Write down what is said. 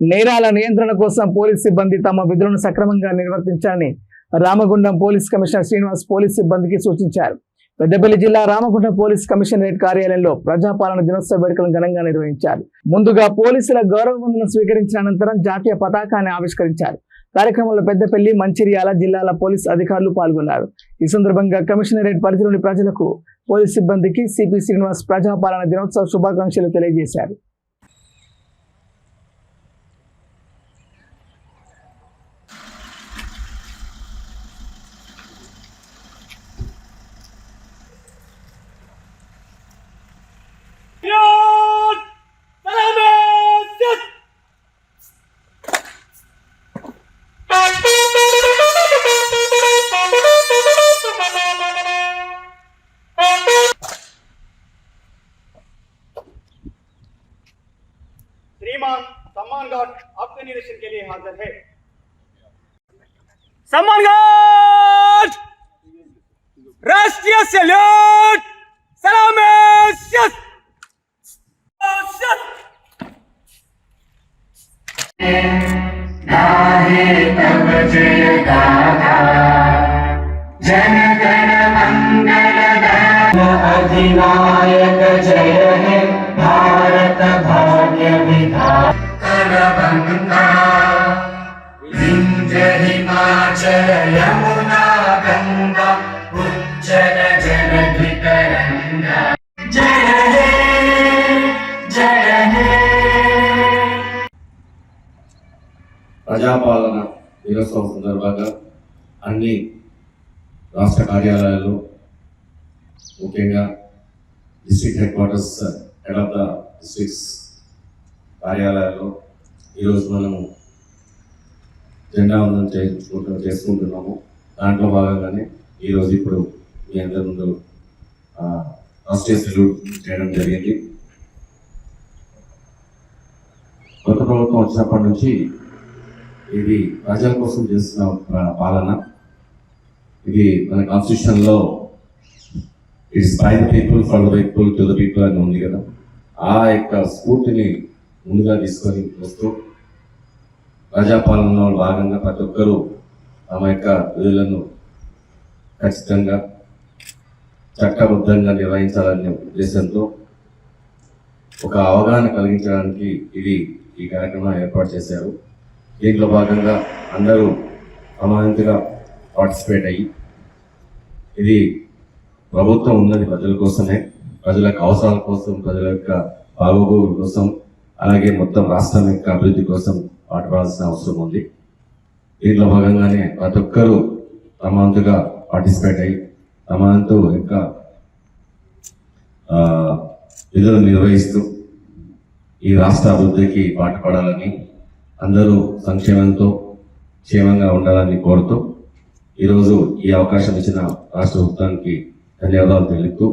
నేరాల నియంత్రణ కోసం పోలీస్ సిబ్బంది తమ విధులను సక్రమంగా నిర్వర్తించాలని Ramagundam police commissioner Srinivas police సిబ్బందికి సూచించారు. పెద్దపల్లి జిల్లా రామగుండం పోలీస్ కమిషనరేట్ కార్యాలయంలో ప్రజాపాలన దినోత్సవ వేడుకలను ఘనంగా నిర్వహించారు. ముందుగా పోలీసుల గౌరవ వందనం స్వీకరించిన అనంతరం జాతీయ పతాకాన్ని ఆవిష్కరించారు. కార్యక్రమంలో పెద్దపల్లి మంచిర్యాల జిల్లాల పోలీస్ అధికారులు పాల్గొన్నారు. ఈ సందర్భంగా కమిషనరేట్ పరిధిలోని ప్రజలకు పోలీస్ సిబ్బందికి సిపి శ్రీనివాస్ ప్రజాపాలన దినోత్సవ శుభాకాంక్షలు తెలియజేశారు. श्रीमान सम्मान घाट आपके निरीक्षण के लिए हाजिर है। सम्मान घाट राष्ट्रीय सल्यूट! सलाम जय गण मंगल अधिनायक जय। विधान बंगा विंध्य हिमाचल यमुना गंगा उज्जल जन तरंगा जय हे जय हे ప్రజాపాలన దినోత్సవం సందర్భంగా అన్ని రాష్ట్ర కార్యాలయాల్లో ముఖ్యంగా district headquarters head of the districts కార్యాలయాల్లో ఈరోజు మనము జెండా వందనం చేసుకుంటూ చేసుకుంటున్నాము. దాంట్లో భాగంగానే ఈరోజు ఇప్పుడు మీ అందరి ముందు రాష్ట్రీయ సెల్యూట్ చేయడం జరిగింది. కొత్త ప్రభుత్వం వచ్చినప్పటి నుంచి ఇది ప్రజల కోసం చేస్తున్న పాలన. ఇది మన కాన్స్టిట్యూషన్లో it's by the people for the people to the people అని ఉంది కదా. ఆ యొక్క స్ఫూర్తిని ముందుగా తీసుకొని వస్తూ ప్రజాపాలనలో భాగంగా ప్రతి ఒక్కరూ తమ యొక్క విధులను ఖచ్చితంగా చట్టబద్ధంగా నిర్వహించాలనే ఉద్దేశంతో ఒక అవగాహన కలిగించడానికి ఇది ఈ కార్యక్రమం ఏర్పాటు చేశారు. దీంట్లో భాగంగా అందరూ సమానంతగా పార్టిసిపేట్ అయ్యి ఇది ప్రభుత్వం ఉన్నది ప్రజల కోసమే ప్రజలకు అవసరాల కోసం ప్రజల యొక్క బాగోగుల కోసం అలాగే మొత్తం రాష్ట్రం యొక్క అభివృద్ధి కోసం పాటుపడాల్సిన అవసరం ఉంది. దీంట్లో భాగంగానే ప్రతి ఒక్కరూ తమంతుగా పార్టిసిపేట్ అయ్యి తమంతు ఇంకా యొక్క విధులు నిర్వహిస్తూ ఈ రాష్ట్ర అభివృద్ధికి పాటుపడాలని అందరూ సంక్షేమంతో క్షేమంగా ఉండాలని కోరుతూ ఈరోజు ఈ అవకాశం ఇచ్చిన రాష్ట్ర ప్రభుత్వానికి ధన్యవాదాలు తెలుపుతూ